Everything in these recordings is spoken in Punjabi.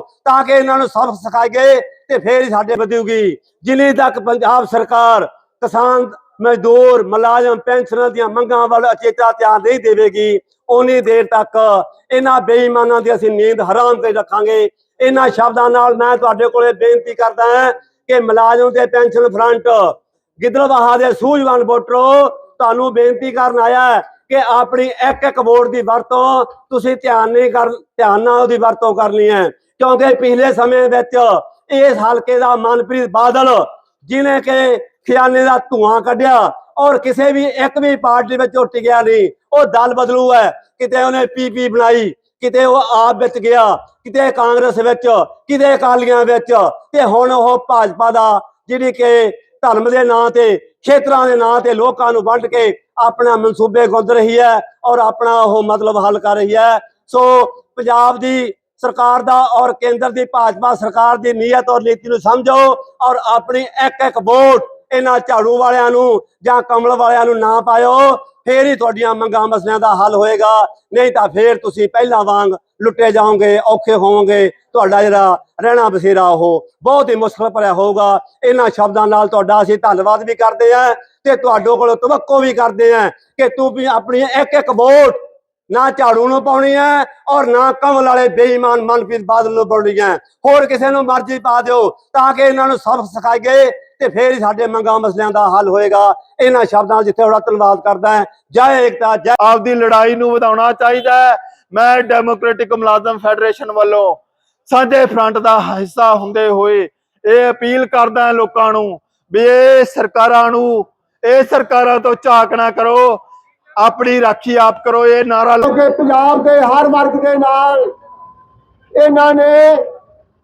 ਤਾਂ ਕਿ ਇਹਨਾਂ ਨੂੰ ਸਬਕ ਸਿਖਾਈਏ ਤੇ ਫੇਰ ਹੀ ਸਾਡੇ ਵਧੂਗੀ ਜਿੰਨੀ ਤੱਕ ਪੰਜਾਬ ਸਰਕਾਰ ਕਿਸਾਨ, ਮਜ਼ਦੂਰ, ਮੁਲਾਜ਼ਮ, ਪੈਨਸ਼ਨਰ ਦੀਆਂ ਮੰਗਾਂ ਵੱਲ ਅਚੇਤਾ ਧਿਆਨ ਨਹੀਂ ਦੇਵੇਗੀ ਉਨੀ ਦੇਰ ਤੱਕ ਇਹਨਾਂ ਬੇਈਮਾਨਾਂ ਦੀ ਅਸੀਂ ਨੀਂਦ ਹਰਾਮ ਤੇ ਰੱਖਾਂਗੇ। ਇਹਨਾਂ ਸ਼ਬਦਾਂ ਨਾਲ ਮੈਂ ਤੁਹਾਡੇ ਕੋਲੇ ਬੇਨਤੀ ਕਰਦਾ ਹਾਂ ਕਿ ਮੁਲਾਜ਼ਮ ਤੇ ਪੈਨਸ਼ਨ ਫਰੰਟ ਗਿੱਦੜਵਾਹਾ ਦੇ ਸੂਝਵਾਨ ਵੋਟਰੋ, ਤੁਹਾਨੂੰ ਬੇਨਤੀ ਕਰਨ ਆਇਆ ਕਿ ਆਪਣੀ ਇੱਕ ਇੱਕ ਵੋਟ ਦੀ ਵਰਤੋਂ ਤੁਸੀਂ ਧਿਆਨ ਨਹੀਂ ਕਰ, ਧਿਆਨ ਨਾਲ ਉਹਦੀ ਵਰਤੋਂ ਕਰਨੀ ਹੈ। ਕਿਉਂਕਿ ਪਿਛਲੇ ਸਮੇਂ ਵਿੱਚ ਇਸ ਹਲਕੇ ਦਾ ਮਨਪ੍ਰੀਤ ਬਾਦਲ ਜਿਨੇ ਕਿ ਖਿਆਨੇ ਦਾ ਧੂਆਂ ਕੱਢਿਆ ਔਰ ਕਿਸੇ ਵੀ ਇੱਕ ਵੀ ਪਾਰਟੀ ਵਿੱਚ ਉਹ ਟਿਕਿਆ ਨਹੀਂ, ਉਹ ਦਲ ਬਦਲੂ ਹੈ, ਕਿਤੇ ਉਹਨੇ ਪੀਪੀ ਬਣਾਈ, ਕਿਤੇ ਉਹ ਆਪ ਵਿੱਚ ਗਿਆ, ਕਿਤੇ ਕਾਂਗਰਸ ਵਿੱਚ, ਕਿਤੇ ਅਕਾਲੀਆਂ ਵਿੱਚ ਤੇ ਹੁਣ ਉਹ ਭਾਜਪਾ ਦਾ ਜਿਹੜੀ ਕਿ ਧਰਮ ਦੇ ਨਾਂ ਤੇ, ਖੇਤਰਾਂ ਦੇ ਨਾਂ ਤੇ ਲੋਕਾਂ ਨੂੰ ਵੰਡ ਕੇ ਆਪਣਾ ਮਨਸੂਬੇ ਗੁੰਦ ਰਹੀ ਹੈ ਔਰ ਆਪਣਾ ਉਹ ਮਤਲਬ ਹੱਲ ਕਰ ਰਹੀ ਹੈ। ਸੋ ਪੰਜਾਬ ਦੀ ਸਰਕਾਰ ਦਾ ਔਰ ਕੇਂਦਰ ਦੀ ਭਾਜਪਾ ਸਰਕਾਰ ਦੀ ਨੀਅਤ ਔਰ ਨੀਤੀ ਨੂੰ ਸਮਝੋ ਔਰ ਆਪਣੀ ਇੱਕ ਇੱਕ ਵੋਟ ਇਹਨਾਂ ਝਾੜੂ ਵਾਲਿਆਂ ਨੂੰ ਜਾਂ ਕਮਲ ਵਾਲਿਆਂ ਨੂੰ ਨਾ ਪਾਇਓ, ਫੇਰ ਹੀ ਤੁਹਾਡੀਆਂ ਮੰਗਾਂ ਮਸਲਿਆਂ ਦਾ ਹੱਲ ਹੋਏਗਾ। ਨਹੀਂ ਤਾਂ ਫੇਰ ਤੁਸੀਂ ਪਹਿਲਾਂ ਵਾਂਗ ਲੁੱਟੇ ਜਾਓਗੇ, ਔਖੇ ਹੋਵੋਗੇ। ਤੁਹਾਡਾ ਜਿਹੜਾ ਰਹਿਣਾ ਬਸੇਰਾ ਉਹ ਬਹੁਤ ਹੀ ਮੁਸ਼ਕਲ ਭਰਿਆ ਹੋਊਗਾ। ਇਹਨਾਂ ਸ਼ਬਦਾਂ ਨਾਲ ਤੁਹਾਡਾ ਅਸੀਂ ਧੰਨਵਾਦ ਵੀ ਕਰਦੇ ਹਾਂ ਤੇ ਤੁਹਾਡੇ ਕੋਲੋਂ ਤਵੱਕੋ ਵੀ ਕਰਦੇ ਹਾਂ ਕਿ ਤੂੰ ਵੀ ਆਪਣੀ ਇੱਕ ਇੱਕ ਵੋਟ ਨਾ ਝਾੜੂ ਨੂੰ ਪਾਉਣੀ ਹੈ ਔਰ ਨਾ ਕਮਲ ਵਾਲੇ ਬੇਈਮਾਨ ਮਨਪ੍ਰੀਤ ਬਾਦਲ ਨੂੰ ਪਾਉਣੀ ਹੈ। ਹੋਰ ਕਿਸੇ ਨੂੰ ਮਰਜ਼ੀ ਪਾ ਦਿਓ ਤਾਂ ਕਿ ਇਹਨਾਂ ਨੂੰ ਸਬਕ ਸਿਖਾਈਏ ਤੇ ਫੇਰ ਹੀ ਸਾਡੇ ਮੰਗਾਂ ਮਸਲਿਆਂ ਦਾ ਹੱਲ ਹੋਏਗਾ। ਇਹਨਾਂ ਸ਼ਬਦਾਂ ਜਿੱਥੇ ਬੜਾ ਧੰਨਵਾਦ ਕਰਦਾ ਹੈ, ਜੈ ਏਕਤਾ, ਜੈ ਆਪਦੀ ਲੜਾਈ ਨੂੰ ਵਧਾਉਣਾ ਚਾਹੀਦਾ ਹੈ। ਮੈਂ ਡੈਮੋਕ੍ਰੈਟਿਕ ਮੁਲਾਜ਼ਮ ਫੈਡਰੇਸ਼ਨ ਵੱਲੋਂ ਸਾਂਝੇ ਫਰੰਟ ਦਾ ਹਿੱਸਾ ਹੁੰਦੇ ਹੋਏ ਇਹ ਅਪੀਲ ਕਰਦਾ ਲੋਕਾਂ ਨੂੰ ਵੀ ਇਹ ਸਰਕਾਰਾਂ ਨੂੰ, ਇਹ ਸਰਕਾਰਾਂ ਤੋਂ ਝਾਕਣਾ ਕਰੋ। ਆਪਣੀ ਰਾਖੀ ਆਪ ਕਰੋ, ਇਹ ਨਾਰਾ ਲ- ਪੰਜਾਬ ਦੇ ਹਰ ਵਰਗ ਦੇ ਨਾਲ ਇਹਨਾਂ ਨੇ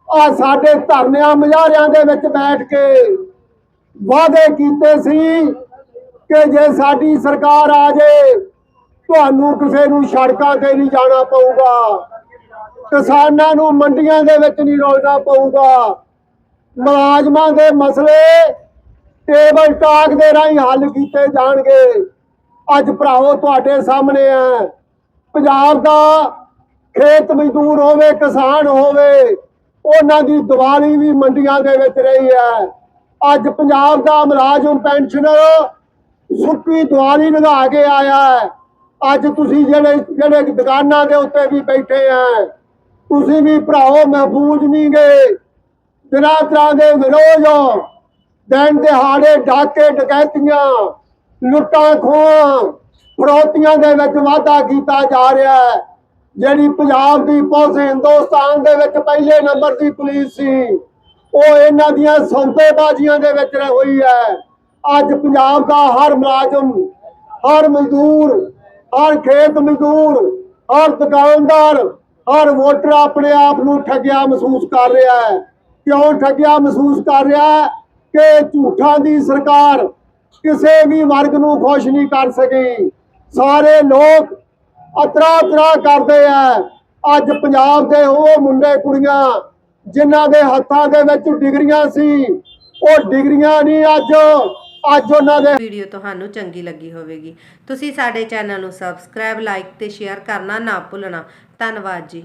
ਆ ਸਾਡੇ ਧਰਨਿਆਂ ਮੁਜ਼ਾਹਰਿਆਂ ਦੇ ਵਿੱਚ ਬੈਠ ਕੇ ਵਾਅਦੇ ਕੀਤੇ ਸੀ ਕਿ ਜੇ ਸਾਡੀ ਸਰਕਾਰ ਆ ਜੇ, ਤੁਹਾਨੂੰ ਕਿਸੇ ਨੂੰ ਸੜਕਾਂ ਤੇ ਨਹੀਂ ਜਾਣਾ ਪਊਗਾ, ਕਿਸਾਨਾਂ ਨੂੰ ਮੰਡੀਆਂ ਦੇ ਵਿੱਚ ਨਹੀਂ ਰੋਲਣਾ ਪਊਗਾ। ਮੁਲਾਜ਼ਮਾਂ ਦੇ ਮਸਲੇ ਟੇਬਲ ਟਾਕ ਦੇ ਰਾਹੀਂ ਹੱਲ ਕੀਤੇ ਜਾਣਗੇ। ਅੱਜ ਭਰਾਓ ਤੁਹਾਡੇ ਸਾਹਮਣੇ ਹੈ ਪੰਜਾਬ ਦਾ ਖੇਤ ਮਜ਼ਦੂਰ ਹੋਵੇ, ਕਿਸਾਨ ਹੋਵੇ, ਉਹਨਾਂ ਦੀ ਦੀਵਾਲੀ ਵੀ ਮੰਡੀਆਂ ਦੇ ਵਿੱਚ ਰਹੀ ਹੈ। ਅੱਜ ਪੰਜਾਬ ਦਾ ਮੁਲਾਜ਼ਮ ਪੈਨਸ਼ਨਰ ਸੁੱਕੀ ਦੀਵਾਲੀ ਲਗਾ ਕੇ ਆਇਆ ਹੈ। ਅੱਜ ਤੁਸੀਂ ਜਿਹੜੇ ਜਿਹੜੇ ਦੁਕਾਨਾਂ ਦੇ ਉੱਤੇ ਵੀ ਬੈਠੇ ਆ, ਤੁਸੀਂ ਵੀ ਭਰਾਓ ਮਹਿਫੂਜ਼ ਨਹੀਂ ਗਏ। ਦਿਨਾਂ ਤਰ੍ਹਾਂ ਦੇ ਵਿਰੋਧ, ਦਿਨ ਦਿਹਾੜੇ ਡਾਕੇ ਡਕੈਤੀਆਂ ਲੁੱਟਾਂ ਖੋਹਾਂ, ਫਰੋਤੀਆਂ ਦੇ ਵਿੱਚ ਵਾਧਾ ਕੀਤਾ ਜਾ ਰਿਹਾ ਹੈ। ਜਿਹੜੀ ਪੰਜਾਬ ਦੀ ਪੁਲਿਸ ਹਿੰਦੁਸਤਾਨ ਦੇ ਵਿੱਚ ਪਹਿਲੇ ਨੰਬਰ ਦੀ ਪੁਲਿਸ ਸੀ, ਉਹ ਇਹਨਾਂ ਦੀਆਂ ਸੌਦੇਬਾਜ਼ੀਆਂ ਦੇ ਵਿੱਚ ਰਹਿ ਹੋਈ ਹੈ। ਅੱਜ ਪੰਜਾਬ ਦਾ ਹਰ ਮੁਲਾਜ਼ਮ, ਹਰ ਮਜ਼ਦੂਰ, ਹਰ ਖੇਤ ਮਜ਼ਦੂਰ, ਹਰ ਦੁਕਾਨਦਾਰ, ਹਰ ਵੋਟਰ ਆਪਣੇ ਆਪ ਨੂੰ ਠੱਗਿਆ ਮਹਿਸੂਸ ਕਰ ਰਿਹਾ ਹੈ। ਕਿਉਂ ਠੱਗਿਆ ਮਹਿਸੂਸ ਕਰ ਰਿਹਾ ਹੈ? ਕਿ ਝੂਠਾਂ ਦੀ ਸਰਕਾਰ ਕਿਸੇ ਵੀ ਵਰਗ ਨੂੰ ਖੁਸ਼ ਨਹੀਂ ਕਰ ਸਕੀ। ਸਾਰੇ ਲੋਕ ਅਤਰਾ ਅਤਰਾ ਕਰਦੇ ਆ। ਅੱਜ ਪੰਜਾਬ ਦੇ ਉਹ ਮੁੰਡੇ ਕੁੜੀਆਂ ਜਿਨ੍ਹਾਂ ਦੇ ਹੱਥਾਂ ਦੇ ਵਿੱਚ ਡਿਗਰੀਆਂ ਸੀ, ਉਹ ਡਿਗਰੀਆਂ ਨਹੀਂ ਅੱਜ ਅੱਜ ਉਹਨਾਂ ਦੇ ਵੀਡੀਓ ਤੁਹਾਨੂੰ ਚੰਗੀ ਲੱਗੀ ਹੋਵੇਗੀ। ਤੁਸੀਂ ਸਾਡੇ ਚੈਨਲ ਨੂੰ ਸਬਸਕ੍ਰਾਈਬ, ਲਾਈਕ ਤੇ ਸ਼ੇਅਰ ਕਰਨਾ ਨਾ ਭੁੱਲਣਾ। ਧੰਨਵਾਦ ਜੀ।